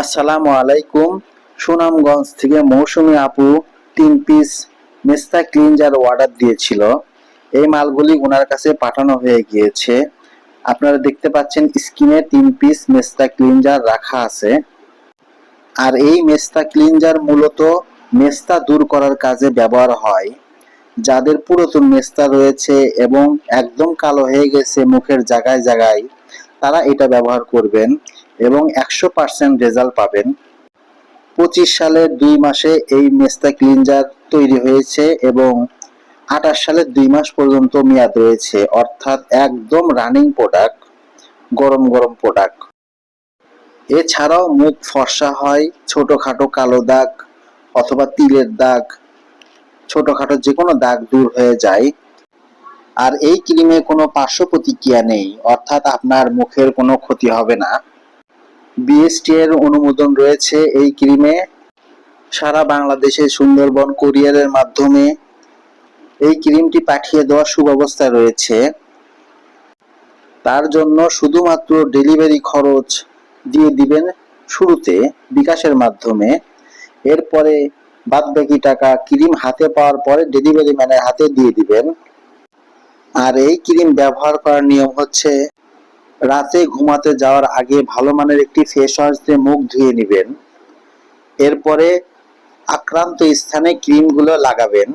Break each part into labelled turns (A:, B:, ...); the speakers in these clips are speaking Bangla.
A: আসসালামু আলাইকুম। সুনামগঞ্জ থেকে মৌসুমী আপু তিন পিস মেস্তা ক্লিনজার অর্ডার দিয়েছিল। এই মালগুলি ওনার কাছে পাঠানো হয়ে গিয়েছে। আপনারা দেখতে পাচ্ছেন স্ক্রিনে তিন পিস মেস্তা ক্লিনজার রাখা আছে। আর এই মেস্তা ক্লিনজার মূলত মেস্তা দূর করার কাজে ব্যবহার হয়। যাদের পুরাতন মেস্তা রয়েছে এবং একদম কালো হয়ে গেছে মুখের জায়গায় জায়গায়, তারা এটা ব্যবহার করবেন। এবং একশো পার্সেন্ট রেজাল্ট পাবেন। পঁচিশ সালের দুই মাসে এই মেস্তা ক্লিনজার তৈরি হয়েছে এবং আঠাশ সালের দুই মাস পর্যন্ত মেয়াদ রয়েছে, অর্থাৎ একদম রানিং প্রোডাক্ট গরম গরম প্রোডাক্ট এছাড়াও মুখ ফর্সা হয়, ছোটখাটো কালো দাগ অথবা তিলের দাগ, ছোটখাটো যে কোনো দাগ দূর হয়ে যায়। আর এই ক্রিমে কোনো পার্শ্ব প্রতিক্রিয়া নেই, অর্থাৎ আপনার মুখের কোনো ক্ষতি হবে না। বিএসটি এর অনুমোদন রয়েছে এই ক্রিমে। সারা বাংলাদেশে সুন্দরবন কুরিয়ারের মাধ্যমে এই ক্রিমটি পাঠিয়ে দেওয়ার সুব্যবস্থা রয়েছে। তার জন্য শুধুমাত্র ডেলিভারি খরচ দিয়ে দিবেন শুরুতে বিকাশের মাধ্যমে। এরপরে বাদ বাকি টাকা ক্রিম হাতে পাওয়ার পরে ডেলিভারি ম্যানের হাতে দিয়ে দিবেন। আর এই ক্রিম ব্যবহার করার নিয়ম হচ্ছে রাতে ঘুমাতে যাওয়ার আগে ভালো মানের একটি ফেস ওয়াশ দিয়ে মুখ ধুয়ে নেবেন। এরপরে আক্রান্ত স্থানে ক্রিমগুলো লাগাবেন।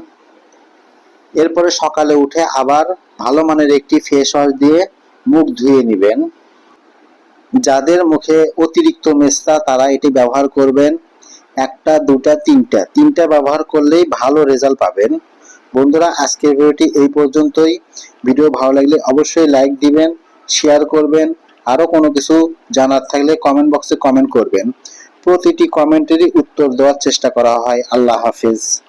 A: এরপরে সকালে উঠে আবার ভালো মানের একটি ফেস ওয়াশ দিয়ে মুখ ধুয়ে নেবেন। যাদের মুখে অতিরিক্ত মেস্তা, তারা এটি ব্যবহার করবেন একটা, দুটা, তিনটা। তিনটা ব্যবহার করলেই ভালো রেজাল্ট পাবেন। বন্ধুরা, আজকের ভিডিওটি এই পর্যন্তই। ভিডিও ভালো লাগলে অবশ্যই লাইক দিবেন। শেয়ার করবেন। আরও কোনো কিছু জানার থাকলে কমেন্ট বক্সে কমেন্ট করবেন। প্রতিটি কমেন্টেরই উত্তর দেওয়ার চেষ্টা করা হয়। আল্লাহ হাফিজ।